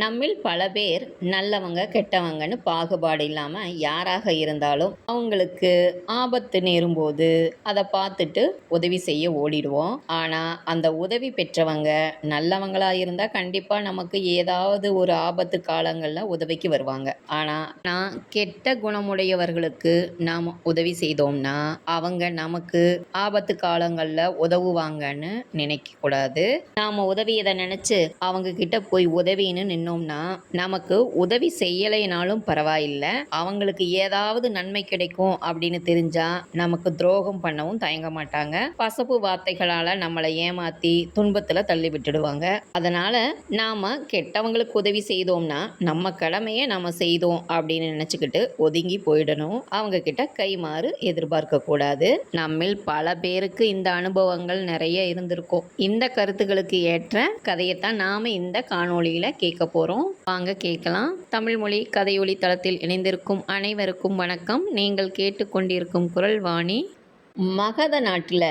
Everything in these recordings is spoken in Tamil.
நம்மில் பல பேர் நல்லவங்க கெட்டவங்கன்னு பாகுபாடு இல்லாமல் யாராக இருந்தாலும் அவங்களுக்கு ஆபத்து நேரும்போது அதை பார்த்துட்டு உதவி செய்ய ஓடிடுவோம். ஆனால் அந்த உதவி பெற்றவங்க நல்லவங்களா இருந்தால் கண்டிப்பாக நமக்கு ஏதாவது ஒரு ஆபத்து காலங்களில் உதவிக்கு வருவாங்க. ஆனால் நான் கெட்ட குணமுடையவர்களுக்கு நாம் உதவி செய்தோம்னா அவங்க நமக்கு ஆபத்து காலங்களில் உதவுவாங்கன்னு நினைக்கக்கூடாது நாம் உதவியதை நினச்சி அவங்க கிட்ட போய் உதவின்னு நின்று பண்ணோம்னா நமக்கு உதவி செய்யலைனாலும் பரவாயில்லை. அவங்களுக்கு ஏதாவது நன்மை கிடைக்கும் அப்படின்னு தெரிஞ்சா நமக்கு துரோகம் பண்ணவும் தயங்க மாட்டாங்க. பசப்பு வார்த்தைகளால் நம்மளை ஏமாத்தி துன்பத்தில் தள்ளி விட்டுடுவாங்க. அதனால நாம கெட்டவங்களுக்கு உதவி செய்தோம்னா நம்ம கடமையை நம்ம செய்தோம் அப்படின்னு நினச்சிக்கிட்டு ஒதுங்கி போயிடணும். அவங்க கிட்ட கைமாறு எதிர்பார்க்க கூடாது. நம்மில் பல பேருக்கு இந்த அனுபவங்கள் நிறைய இருந்திருக்கும். இந்த கருத்துக்களுக்கு ஏற்ற கதையைத்தான் நாம இந்த காணொளியில கேட்க போகிறோம் வாங்க கேட்கலாம். தமிழ்மொழி கதையொலி தளத்தில் இணைந்திருக்கும் அனைவருக்கும் வணக்கம். நீங்கள் கேட்டுக்கொண்டிருக்கும் குரல் வாணி. மகத நாட்டில்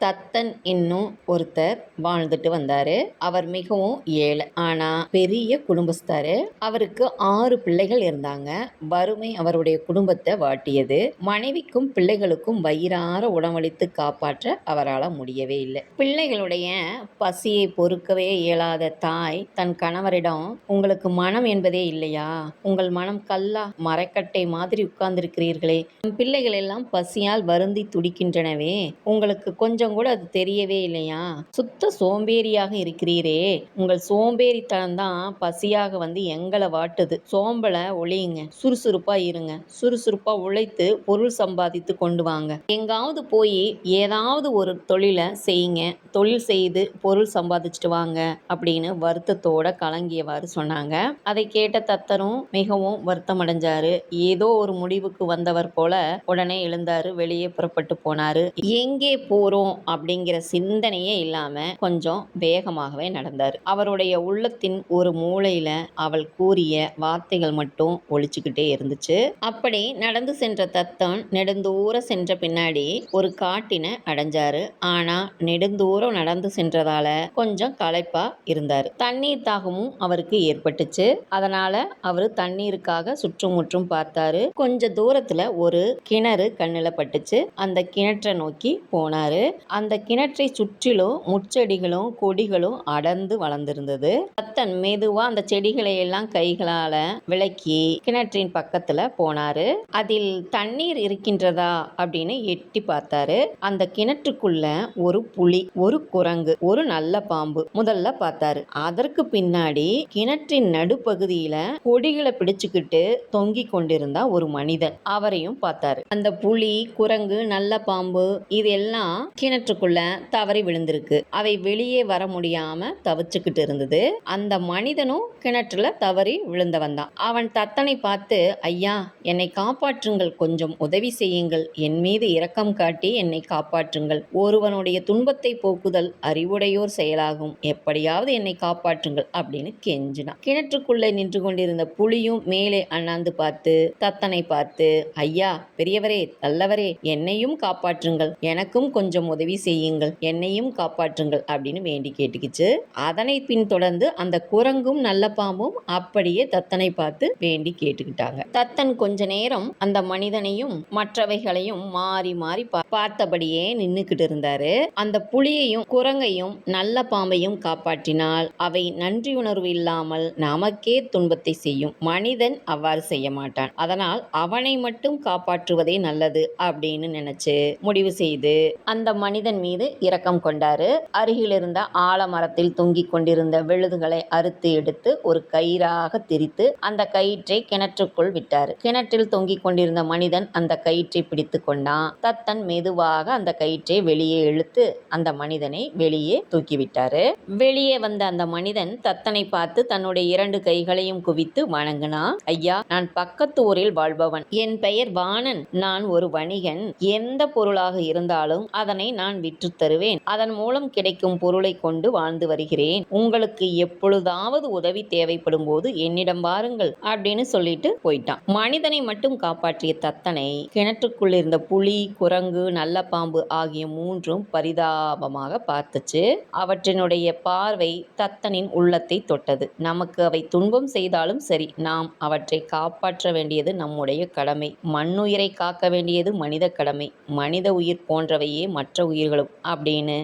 தத்தன் இன்னும் ஒருத்தர் வாழ்ந்துட்டு வந்தாரு. அவர் மிகவும் ஏழை ஆனா பெரிய குடும்பஸ்தாரு. அவருக்கு ஆறு பிள்ளைகள் இருந்தாங்க. வறுமை அவருடைய குடும்பத்தை வாட்டியது. மனைவிக்கும் பிள்ளைகளுக்கும் வயிறார உணவளித்து காப்பாற்ற அவரால் முடியவே இல்லை. பிள்ளைகளுடைய பசியை பொறுக்கவே இயலாத தாய் தன் கணவரிடம் உங்களுக்கு மனம் என்பதே இல்லையா? உங்கள் மனம் கல்லா மரக்கட்டை மாதிரி உட்கார்ந்திருக்கிறீர்களே. பிள்ளைகள் எல்லாம் பசியால் வருந்தி துடிக்கின்றனவே. உங்களுக்கு கொஞ்சம் கூட அது தெரியவே இல்லையா? சுத்த சோம்பேறியாக இருக்கிறீரே. உங்கள் சோம்பேறித்தனம் தான் பசியாக வந்து எங்களை வாட்டுது. சோம்பலை ஒழியுங்க. சுறுசுறுப்பா இருங்க. சுறுசுறுப்பா உழைத்து பொருள் சம்பாதித்து கொண்டு வாங்க. எங்காவது போய் ஏதாவது ஒரு தொழிலை செய்யுங்க. தொழில் செய்து பொருள் சம்பாதிச்சுட்டு வாங்க அப்படின்னு வருத்தத்தோட கலங்கியவாறு சொன்னாங்க. அதை கேட்ட தத்தரும் மிகவும் வருத்தம் அடைஞ்சாரு ஏதோ ஒரு முடிவுக்கு வந்தவர் போல உடனே எழுந்தாரு. வெளியே புறப்பட்டு போனாரு. எங்கே போறோம்? அப்படிங்கிற சிந்தனையே இல்லாம கொஞ்சம் வேகமாகவே நடந்தார். அவருடைய உள்ளத்தின் ஒரு மூளையில அவள் கூறிய வார்த்தைகள் மட்டும் ஒழிச்சுக்கிட்டே இருந்துச்சு. அப்படி நடந்து சென்ற தத்தன் நெடுந்தூர சென்ற பின்னாடி ஒரு காட்டினை அடைஞ்சாரு. ஆனா நெடுந்தூரம் நடந்து சென்றதால கொஞ்சம் களைப்பா இருந்தார். தண்ணீர் தாகமும் அவருக்கு ஏற்பட்டுச்சு. அதனால அவரு தண்ணீருக்காக சுற்றுமுற்றும் பார்த்தாரு. கொஞ்ச தூரத்துல ஒரு கிணறு கண்ணுல பட்டுச்சு. அந்த கிணற்றை நோக்கி போனாரு. அந்த கிணற்றை சுற்றிலும் முச்செடிகளும் கொடிகளும் அடர்ந்து வளர்ந்திருந்தது. தத்தன் மெதுவா அந்த செடிகளை எல்லாம் கைகளால விளக்கி கிணற்றின் பக்கத்துல போனாரு. அதில் தண்ணீர் இருக்கின்றதா அப்படின்னு எட்டி பார்த்தாரு. அந்த கிணற்றுக்குள்ள ஒரு புலி ஒரு குரங்கு ஒரு நல்ல பாம்பு முதல்ல பார்த்தாரு. அதற்கு பின்னாடி கிணற்றின் நடுப்பகுதியில கொடிகளை பிடிச்சுக்கிட்டு தொங்கிக் கொண்டிருந்த ஒரு மனிதன் அவரையும் பார்த்தாரு. அந்த புலி குரங்கு நல்ல பாம்பு இதெல்லாம் கிணற்றுக்குள்ள தவறி விழுந்திருக்கு. அவை வெளியே வர முடியாம தவிச்சுக்கிட்டு இருந்தது. அந்த மனிதனும் கிணற்றுல தவறி விழுந்தவன் தான் அவன் தத்தனை பார்த்து ஐயா என்னை காப்பாற்றுங்கள். கொஞ்சம் உதவி செய்யுங்கள். என் மீது இரக்கம் காட்டி என்னை காப்பாற்றுங்கள். ஒருவனுடைய துன்பத்தை போக்குதல் அறிவுடையோர் செயலாகும். எப்படியாவது என்னை காப்பாற்றுங்கள் அப்படின்னு கெஞ்சினான். கிணற்றுக்குள்ளே நின்று கொண்டிருந்த புலியும் மேலே அண்ணாந்து பார்த்து தத்தனை பார்த்து ஐயா பெரியவரே நல்லவரே என்னையும் காப்பாற்றுங்கள். எனக்கும் கொஞ்சம் உதவி செய்யுங்கள் என்னையும் காப்பாற்றுங்கள் அப்படின்னு வேண்டி கேட்டுக்கிச்சு. அதனை பின்தொடர்ந்து அந்த குரங்கும் நல்ல பாம்பும் அப்படியே தத்தனை பார்த்து வேண்டி கேட்டுக்கிட்டாங்க. தத்தன் கொஞ்ச நேரம் அந்த மனிதனையும் மற்றவைகளையும் மாறி மாறி பார்த்தபடியே நின்னுக்கிட்டு இருந்தாரு. அந்த புலியையும் குரங்கையும் நல்ல பாம்பையும் காப்பாற்றினால் அவை நன்றியுணர்வு இல்லாமல் நமக்கே துன்பத்தை செய்யும். மனிதன் அவ்வாறு செய்ய மாட்டான். அதனால் அவனை மட்டும் காப்பாற்றுவதே நல்லது அப்படின்னு நினைச்சு முடிவு செய்து அந்த மனிதன் மீது இரக்கம் கொண்டாரு. அருகில் இருந்த ஆலமரத்தில் தொங்கிக் கொண்டிருந்த விழுதுகளை அறுத்து எடுத்து ஒரு கயிறாக திரித்து அந்த கயிற்றை கிணற்றுக்குள் விட்டார். கிணற்றில் தொங்கிக் கொண்டிருந்த மனிதன் அந்த கயிற்றை பிடித்து கொண்டான் தத்தன் மெதுவாக அந்த கயிற்றை வெளியே இழுத்து அந்த மனிதனை வெளியே தூக்கிவிட்டாரு வெளியே வந்த அந்த மனிதன் தத்தனை பார்த்து தன்னுடைய இரண்டு கைகளையும் குவித்து வணங்கினான் ஐயா நான் பக்கத்து ஊரில் வாழ்பவன். என் பெயர் வாணன். நான் ஒரு வணிகன். எந்த பொருளாக இருந்தாலும் அதனை நான் நான் விற்றுத் தருவேன். அதன் மூலம் கிடைக்கும் பொருளை கொண்டு வாழ்ந்து வருகிறேன். உங்களுக்கு எப்பொழுதாவது உதவி தேவைப்படும் போது என்னிடம் வாருங்கள் அப்படின்னு சொல்லிட்டு போயிட்டான். மனிதனை மட்டும் காப்பாற்றிய தத்தனை கிணற்றுக்குள் இருந்த புலி குரங்கு நல்ல பாம்பு ஆகிய மூன்றும் பரிதாபமாக பார்த்துச்சு. அவற்றினுடைய பார்வை தத்தனின் உள்ளத்தை தொட்டது. நமக்கு அவை துன்பம் செய்தாலும் சரி நாம் அவற்றை காப்பாற்ற வேண்டியது நம்முடைய கடமை. மண்ணுயிரை காக்க வேண்டியது மனித கடமை. மனித உயிர் போன்றவையே மற்ற உயிர்களும் அப்படின்னு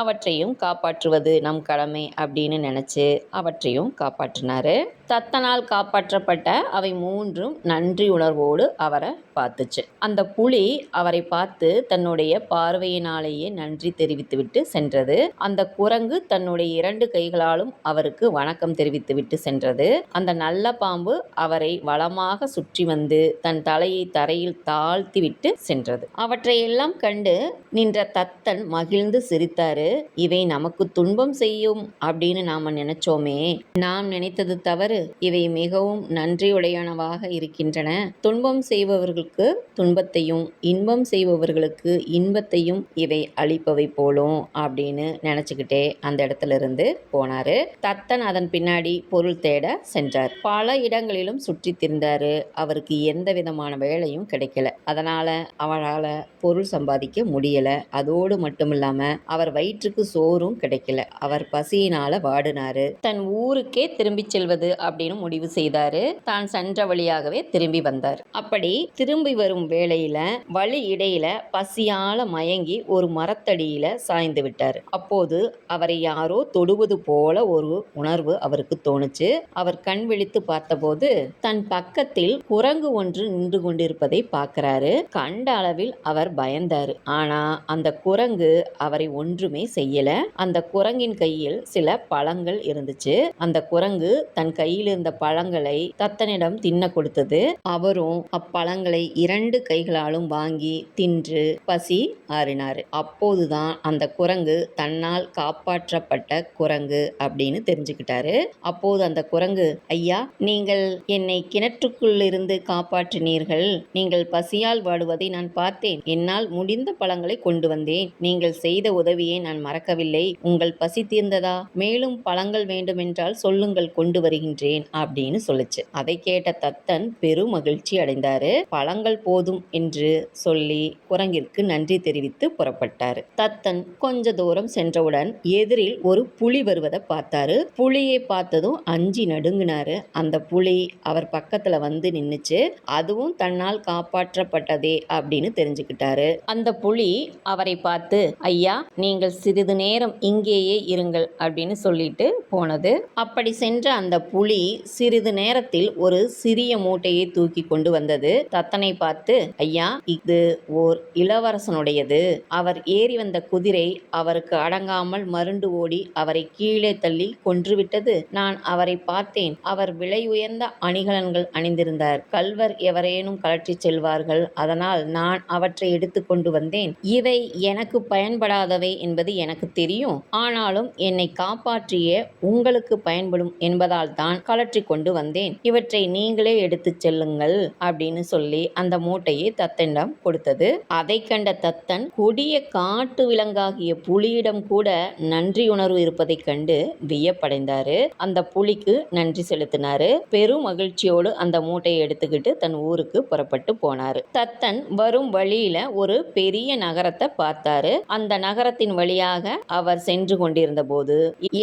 அவற்றையும் காப்பாற்றுவது நம் கடமை அப்படின்னு நினச்சி அவற்றையும் காப்பாற்றினாரு. தத்தனால் காப்பாற்றப்பட்ட அவை மூன்றும் நன்றி உணர்வோடு அவரை பார்த்துச்சு. அந்த புலி அவரை பார்த்து தன்னுடைய பார்வையினாலேயே நன்றி தெரிவித்துவிட்டு சென்றது. அந்த குரங்கு தன்னுடைய இரண்டு கைகளாலும் அவருக்கு வணக்கம் தெரிவித்துவிட்டு சென்றது. அந்த நல்ல பாம்பு அவரை வளமாக சுற்றி வந்து தன் தலையை தரையில் தாழ்த்திவிட்டு சென்றது. அவற்றையெல்லாம் கண்டு நின்ற தத்தன் மகிழ்ந்து சிரித்தாரு. இவை நமக்கு துன்பம் செய்யும் அப்படின்னு நாம நினைச்சோமே. நாம் நினைத்தது தவறு. இவை மிகவும் நன்றியுடையனவாக இருக்கின்றன. துன்பம் செய்பவர்களுக்கு துன்பத்தையும் இன்பம் செய்பவர்களுக்கு இன்பத்தையும் இவை அளிப்பவை போலும் அப்படின்னு நினைச்சுக்கிட்டே அந்த இடத்துல இருந்து போனாரு. தத்தன் அதன் பின்னாடி பொருள் தேட சென்றார். பல இடங்களிலும் சுற்றி திரிந்தாரு. அவருக்கு எந்த விதமான வேலையும் கிடைக்கல. அதனால அவரால் பொருள் சம்பாதிக்க முடியல. அதோடு மட்டும் இல்லாம அவர் வயிற்றுக்கு சோறும் கிடைக்கல. அவர் பசியினால வாடினாரு. தன் ஊருக்கே திரும்பி செல்வது அப்படின்னு முடிவு செய்தாரு. தான் சென்ற வழியாகவே திரும்பி வந்தார். அப்படி திரும்பி வரும் வேளையில வழி இடையில பசியால மயங்கி ஒரு மரத்தடியில சாய்ந்து விட்டார். அப்போது அவரை யாரோ தொடுவது போல ஒரு உணர்வு அவருக்கு தோணுச்சு. அவர் கண் விழித்து பார்த்தபோது தன் பக்கத்தில் குரங்கு ஒன்று நின்று கொண்டிருப்பதை பார்க்கிறாரு. கண்ட அளவில் அவர் பயந்தாரு. ஆனா அந்த குரங்கு அவரை ஒன்றுமே செய்யல. அந்த குரங்கின் கையில் சில பழங்கள் இருந்துச்சு. அந்த குரங்கு தன் கையில் இருந்த பழங்களை தத்தனிடம் தின்ன கொடுத்தது. அவரும் அப்பழங்களை இரண்டு கைகளாலும் வாங்கி தின்று பசி ஆறினாரு. அப்போதுதான் அந்த குரங்கு தன்னால் காப்பாற்றப்பட்ட குரங்கு அப்படின்னு தெரிஞ்சுக்கிட்டாரு. அப்போது அந்த குரங்கு ஐயா நீங்கள் என்னை கிணற்றுக்குள்ளிருந்து காப்பாற்றினீர்கள். நீங்கள் பசியால் வாடுவதை நான் பார்த்தேன். என்னால் முடிந்த பழங்களை கொண்டு வந்தேன். நீங்கள் செய்த உதவியை நான் மறக்கவில்லை. உங்கள் பசி தீர்ந்ததா? மேலும் பழங்கள் வேண்டுமென்றால் சொல்லுங்கள் கொண்டு வருகின்றேன் அப்படின்னு சொல்லுச்சு. அதை கேட்ட தத்தன் பெரும் மகிழ்ச்சி அடைந்தாரு. பழங்கள் போதும் என்று சொல்லி குரங்கிற்கு நன்றி தெரிவித்து புறப்பட்டாரு. தத்தன் கொஞ்ச தூரம் சென்றவுடன் எதிரில் ஒரு புலி வருவதை பார்த்தாரு. புலியை பார்த்ததும் அஞ்சி நடுங்கினாரு. அந்த புலி அவர் பக்கத்துல வந்து நின்னுச்சு. அதுவும் தன்னால் காப்பாற்றப்பட்டதே அப்படின்னு தெரிஞ்சுக்கிட்டாரு. அந்த புலி அவரை பார்த்து ஐயா நீங்கள் சிறிது நேரம் இங்கேயே இருங்கள் அப்படின்னு சொல்லிட்டு போனது. அப்படி சென்ற அந்த புலி சிறிது நேரத்தில் ஒரு சிறிய மூட்டையை தூக்கி கொண்டு வந்தது. தத்தனை பார்த்து ஐயா இது ஓர் இளவரசனுடையது. அவர் ஏறி வந்த குதிரை அவருக்கு அடங்காமல் மருண்டு ஓடி அவரை கீழே தள்ளி கொன்றுவிட்டது. நான் அவரை பார்த்தேன். அவர் விலை உயர்ந்த அணிகலன்கள் அணிந்திருந்தார். கல்வர் எவரேனும் கழற்றிச் செல்வார்கள். அதனால் நான் அவற்றை எடுத்து கொண்டு வந்தேன். இவை எனக்கு பயன்படாதவை என்பது எனக்கு தெரியும். ஆனாலும் என்னை காப்பாற்றிய உங்களுக்கு பயன்படும் என்பதால் தான் கழற்றி கொண்டு வந்தேன். இவற்றை நீங்களே எடுத்துச் செல்லுங்கள் அப்படின்னு சொல்லி அந்த மூட்டையை தத்தனிடம் கொடுத்தது. அதை கண்ட தத்தன் கொடிய காட்டு விலங்காகிய புலியிடம் கூட நன்றி உணர்வு இருப்பதைக் கண்டு வியப்படைந்தாரு. அந்த புலிக்கு நன்றி செலுத்தினாரு. பெரும் மகிழ்ச்சியோடு அந்த மூட்டையை எடுத்துக்கிட்டு தன் ஊருக்கு புறப்பட்டு போனாரு. தத்தன் வரும் வழியில ஒரு பெரிய நகரத்தை பார்த்தாரு. அந்த நகரத்தின் வழி வழியாக அவர் சென்று கொண்டிருந்த போது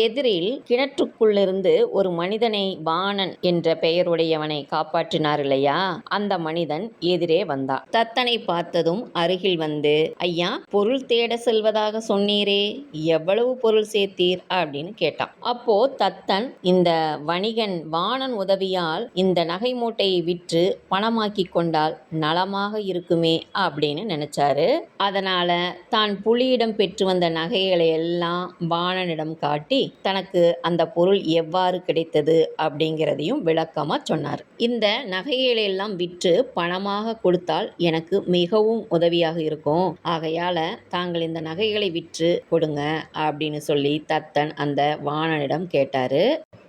எதிரில் கிணற்றுக்குள்ளிருந்து ஒரு மனிதனை வாணன் என்ற பெயருடையவனை காப்பாற்றினார் இல்லையா? அந்த மனிதன் எதிரே வந்தார் தத்தனை பார்த்ததும் அருகில் வந்து ஐயா பொருள் தேட செல்வதாக சொன்னீரே எவ்வளவு பொருள் சேர்த்தீர்? அப்படின்னு கேட்டான். அப்போ தத்தன் இந்த வணிகன் வாணன் உதவியால் இந்த நகை மூட்டையை விற்று பணமாக்கி கொண்டால் நலமாக இருக்குமே அப்படின்னு நினைச்சாரு. அதனால தான் புலியிடம் பெற்று வந்த நகைகளை எல்லாம் வாணனிடம் காட்டி தனக்கு அந்த பொருள் எவ்வாறு கிடைத்தது அப்படிங்கிறதையும் விளக்கமாக சொன்னார். இந்த நகைகளை எல்லாம் விற்று பணமாக கொடுத்தால் எனக்கு மிகவும் உதவியாக இருக்கும். ஆகையால் தாங்கள் இந்த நகைகளை விற்று கொடுங்க அப்படின்னு சொல்லி தத்தன் அந்த வாணனிடம் கேட்டார்.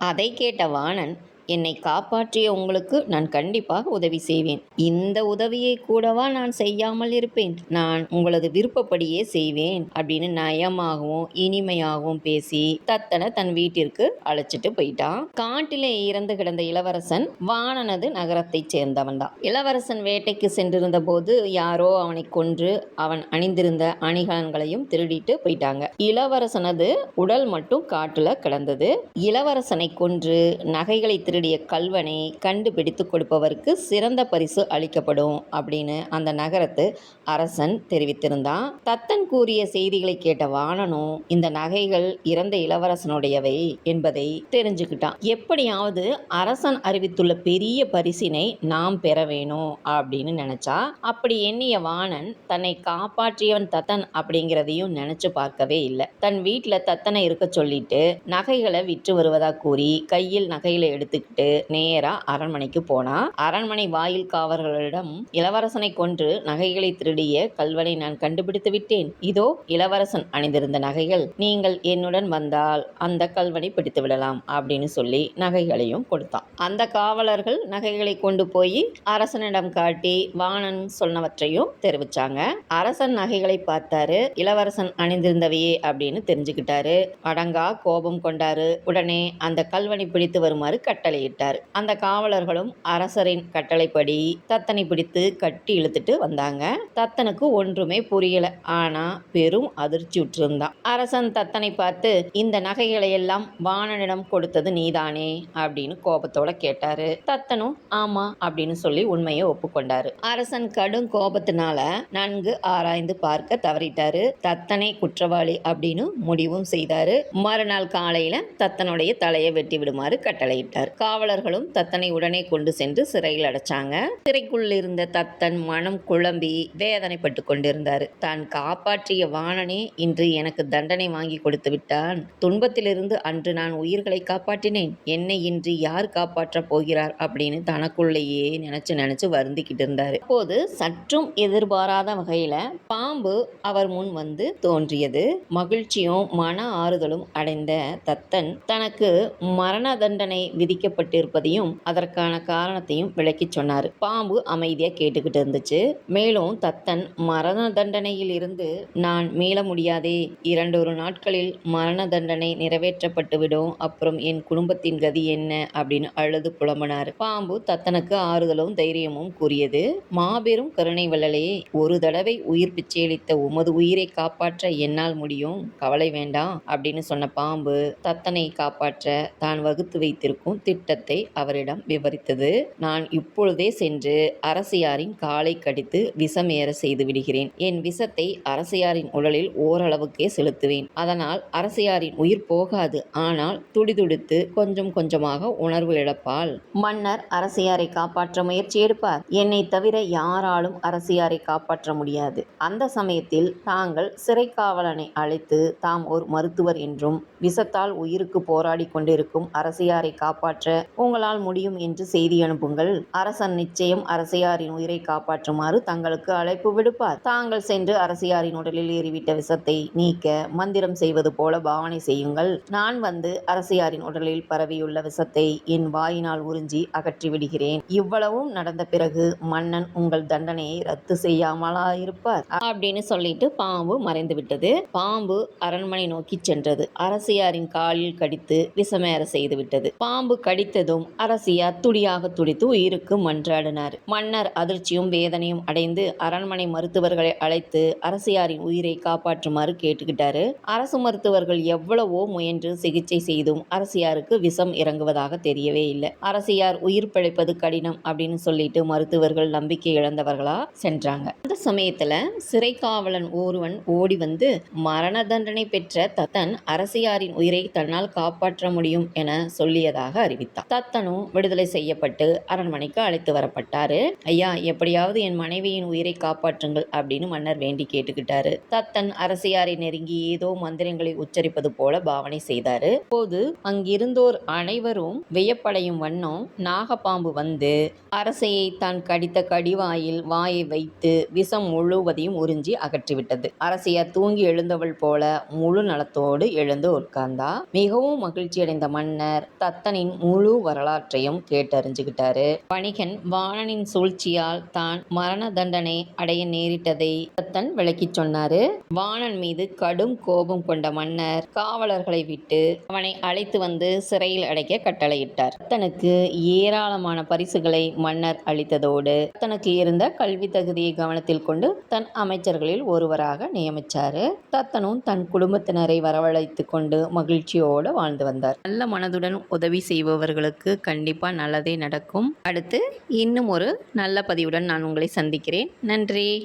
அதை கேட்ட வாணன் என்னை காப்பாற்றிய உங்களுக்கு நான் கண்டிப்பாக உதவி செய்வேன். இந்த உதவியை கூடவா நான் செய்யாமல் இருப்பேன்? நான் உங்களது விருப்பப்படியே செய்வேன் அப்படின்னு நயமாகவும் இனிமையாகவும் பேசி தத்தனை தன் வீட்டிற்கு அழைச்சிட்டு போயிட்டான். காட்டிலே இறந்து கிடந்த இளவரசன் வானனது நகரத்தைச் சேர்ந்தவன் தான். இளவரசன் வேட்டைக்கு சென்றிருந்த போது யாரோ அவனை கொன்று அவன் அணிந்திருந்த அணிகலன்களையும் திருடிட்டு போயிட்டாங்க. இளவரசனது உடல் மட்டும் காட்டுல கிடந்தது. இளவரசனை கொன்று நகைகளை திருடிய கல்வனை கண்டுபிடித்து கொடுப்பவருக்கு சிறந்த பரிசு அளிக்கப்படும் அப்படின்னு அந்த நகரத்து அரசன் தெரிவித்திருந்தான். தத்தன் கூறிய செய்திகளை கேட்ட வாணனும் இந்த நகைகள் இறந்த இளவரசனுடையவை என்பதை தெரிஞ்சுக்கிட்டான். எப்படியாவது அரசன் அறிவித்துள்ள பெரிய பரிசினை நாம் பெற வேணும் அப்படின்னு நினைச்சா அப்படி எண்ணிய வாணன் தன்னை காப்பாற்றியவன் தத்தன் அப்படிங்கிறதையும் நினைச்சு பார்க்கவே இல்லை. தன் வீட்டில் தத்தனை இருக்க சொல்லிட்டு நகைகளை விற்று வருவதா கூறி கையில் நகைகளை எடுத்துக்கிட்டு நேரா அரண்மனைக்கு போனான் அரண்மனை வாயில் காவலர்களிடம் இளவரசனை கொன்று நகைகளை திருடிய கல்வனை நான் கண்டுபிடித்து விட்டேன். இதோ இளவரசன் அணிந்திருந்த நகைகள். நீங்கள் என்னுடன் வந்தால் அந்த கல்வனை பிடித்து விடலாம் அப்படின்னு சொல்லி நகைகளையும் கொடுத்தான். அந்த காவலர்கள் நகைகளை கொண்டு போய் அரசனிடம் காட்டி வாணன் சொன்னவற்றையும் தெரிவிச்சாங்க. அரசன் நகைகளை பார்த்தாரு. இளவரசன் அணிந்திருந்தவையே அப்படின்னு தெரிஞ்சுக்கிட்டாரு. அடங்கா கோபம் கொண்டாரு. உடனே அந்த கல்வனை பிடித்து வருமாறு கட்டளையிட்டார் அந்த காவலர்களும் அரசரின் கட்டளைப்படி தத்தனை பிடித்து கட்டி இழுத்துட்டு வந்தாங்க. தத்தனுக்கு ஒன்றுமே புரியல. ஆனா பெரும் அதிர்ச்சி உற்றிருந்தான். அரசன் தத்தனை பார்த்து இந்த நகைகளை எல்லாம் வாணனிடம் கொடுத்தது நீதானே? அப்படின்னு கோபத்தோட கேட்டாரு. தத்தனும் ஆமா அப்படின்னு சொல்லி உண்மையை ஒப்புக்கொண்டாரு. அரசன் கடும் கோபத்தினால நன்கு ஆராய்ந்து பார்க்க தவறிட்டாரு. தத்தனை குற்றவாளி அப்படின்னு முடிவும் செய்தாரு. மறுநாள் காலையில தத்தனுடைய தலையை வெட்டி விடுமாறு கட்டளையிட்டார். காவலர்களும் தத்தனை உடனே கொண்டு சென்று சிறையில் அடைச்சாங்க. சிறைக்குள் இருந்த தத்தன் மனம் குழம்பி வேதனைப்பட்டு கொண்டிருந்தார். தான் காப்பாற்றிய வாணனே இன்று எனக்கு தண்டனை வாங்கி கொடுத்து விட்டான். துன்பத்திலிருந்து அன்று நான் உயிர்களை காப்பாற்றினேன். என்னை இன்று யார் காப்பாற்றப் போகிறார்? அப்படின்னு தனக்குள்ளேயே நினைச்சு நினைச்சு வருந்திக்கிட்டு இருந்தாரு. அப்போது சற்றும் எதிர்பாராத வகையில பாம்பு அவர் முன் வந்து தோன்றியது. மகிழ்ச்சியும் மன ஆறுதலும் அடைந்த தத்தன் தனக்கு மரண தண்டனை விதிக்க விதிக்கப்பட்டிருப்பதையும் அதற்கான காரணத்தையும் விளக்கிச் சொன்னார். பாம்பு அமைதியா கேட்டுக்கிட்டு இருந்துச்சு. மேலும் தத்தன் மரண தண்டனையில் இருந்து நான் மீள முடியாதே இரண்டொரு நாட்களில் மரண தண்டனை நிறைவேற்றப்பட்டுவிடும் அப்புறம் என் குடும்பத்தின் கதி என்ன? அப்படின்னு அழுது புலம்பினார். பாம்பு தத்தனுக்கு ஆறுதலும் தைரியமும் கூறியது. மாபெரும் கருணை வள்ளலே ஒரு தடவை உயிர் பிச்சையளித்த உமது உயிரை காப்பாற்ற என்னால் முடியும். கவலை வேண்டாம் அப்படின்னு சொன்ன பாம்பு தத்தனை காப்பாற்ற தான் வகுத்து வைத்திருக்கும் திட்டத்தை அவரிடம் விவரித்தது. நான் இப்பொழுதே சென்று அரசியாரின் காலை கடித்து விஷம் ஏற செய்து விடுகிறேன். என் விஷத்தை அரசியாரின் உடலில் ஓரளவுக்கே செலுத்துவேன். அதனால் அரசியாரின் உயிர் போகாது. ஆனால் துடிதுடித்து கொஞ்சம் கொஞ்சமாக உணர்வு இழப்பாள். மன்னர் அரசியாரை காப்பாற்ற முயற்சி எடுப்பார். என்னை தவிர யாராலும் அரசியாரை காப்பாற்ற முடியாது. அந்த சமயத்தில் தாங்கள் சிறை காவலனை அழைத்து தாம் ஒரு மருத்துவர் என்றும் விஷத்தால் உயிருக்கு போராடி கொண்டிருக்கும் அரசியாரை காப்பாற்ற உங்களால் முடியும் என்று செய்தி அனுப்புங்கள். அரசன் நிச்சயம் அரசியாரின் உயிரை காப்பாற்றுமாறு தங்களுக்கு அழைப்பு விடுப்பார். தாங்கள் சென்று அரசியாரின் உடலில் ஏறிவிட்ட விஷத்தை நீக்க மந்திரம் செய்வது போல பாவனை செய்யுங்கள். நான் வந்து அரசியாரின் உடலில் பரவியுள்ள விஷத்தை என் வாயினால் உறிஞ்சி அகற்றி விடுகிறேன் இவ்வளவும் நடந்த பிறகு மன்னன் உங்கள் தண்டனையை ரத்து செய்யாமலா இருப்பார் அப்படின்னு சொல்லிட்டு பாம்பு மறைந்து விட்டது பாம்பு அரண்மனை நோக்கி சென்றது. அரசியாரின் காலில் கடித்து விஷமேற செய்து விட்டது பாம்பு கடி கடித்ததும் அரசியார் துடியாக துடித்து உயிருக்கு மன்றாடினார். மன்னர் அதிர்ச்சியும் வேதனையும் அடைந்து அரண்மனை மருத்துவர்களை அழைத்து அரசியாரின் உயிரை காப்பாற்றுமாறு கேட்டுக்கிட்டாரு. அரசு மருத்துவர்கள் எவ்வளவோ முயன்று சிகிச்சை செய்தும் அரசியாருக்கு விஷம் இறங்குவதாக தெரியவே இல்லை. அரசியார் உயிர் பிழைப்பது கடினம் அப்படின்னு சொல்லிட்டு மருத்துவர்கள் நம்பிக்கை இழந்தவர்களா சென்றாங்க. அந்த சமயத்துல சிறை காவலன் ஒருவன் ஓடி வந்து மரண தண்டனை பெற்ற தத்தன் அரசியாரின் உயிரை தன்னால் காப்பாற்ற முடியும் என சொல்லியதாக அறிவித்தார். தத்தனும் விடுதலை செய்யப்பட்டு அரண்மனைக்கு அழைத்து வரப்பட்டாரு. ஐயா எப்படியாவது என் மனைவியின் உயிரை காப்பாற்றுங்கள் அப்படின்னு மன்னர் வேண்டி கேட்டுக்கிட்டாரு. தத்தன் அரசியாரை நெருங்கி ஏதோ மந்திரங்களை உச்சரிப்பது போல பாவனை செய்தாரு. போது அங்கிருந்தோர் அனைவரும் வியப்படையும் வண்ணம் நாகப்பாம்பு வந்து அரசையை தான் கடித்த கடிவாயில் வாயை வைத்து விஷம் முழுவதையும் உறிஞ்சி அகற்றிவிட்டது. அரசியார் தூங்கி எழுந்தவள் போல முழு நலத்தோடு எழுந்து உட்கார்ந்தா. மிகவும் மகிழ்ச்சியடைந்த மன்னர் தத்தனின் முழு முழு வரலாற்றையும் கேட்டறிஞ்சுக்கிட்டாரு வணிகன் வாணனின் சூழ்ச்சியால் தான் மரண தண்டனை அடைய நேரிட்டதை தத்தன் விளக்கிச் சொன்னாரு. வாணன் மீது கடும் கோபம் கொண்ட மன்னர் காவலர்களை விட்டு அவனை அழைத்து வந்து சிறையில் அடைக்க கட்டளையிட்டார். தத்தனுக்கு ஏராளமான பரிசுகளை மன்னர் அளித்ததோடு தத்தனுக்கு இருந்த கல்வி தகுதியை கவனத்தில் கொண்டு தன் அமைச்சர்களில் ஒருவராக நியமிச்சாரு. தத்தனும் தன் குடும்பத்தினரை வரவழைத்து கொண்டு மகிழ்ச்சியோடு வாழ்ந்து வந்தார். நல்ல மனதுடன் உதவி அவர்களுக்கு கண்டிப்பாக நல்லதே நடக்கும். அடுத்து இன்னும் ஒரு நல்ல பதிவுடன் நான் உங்களை சந்திக்கிறேன். நன்றி.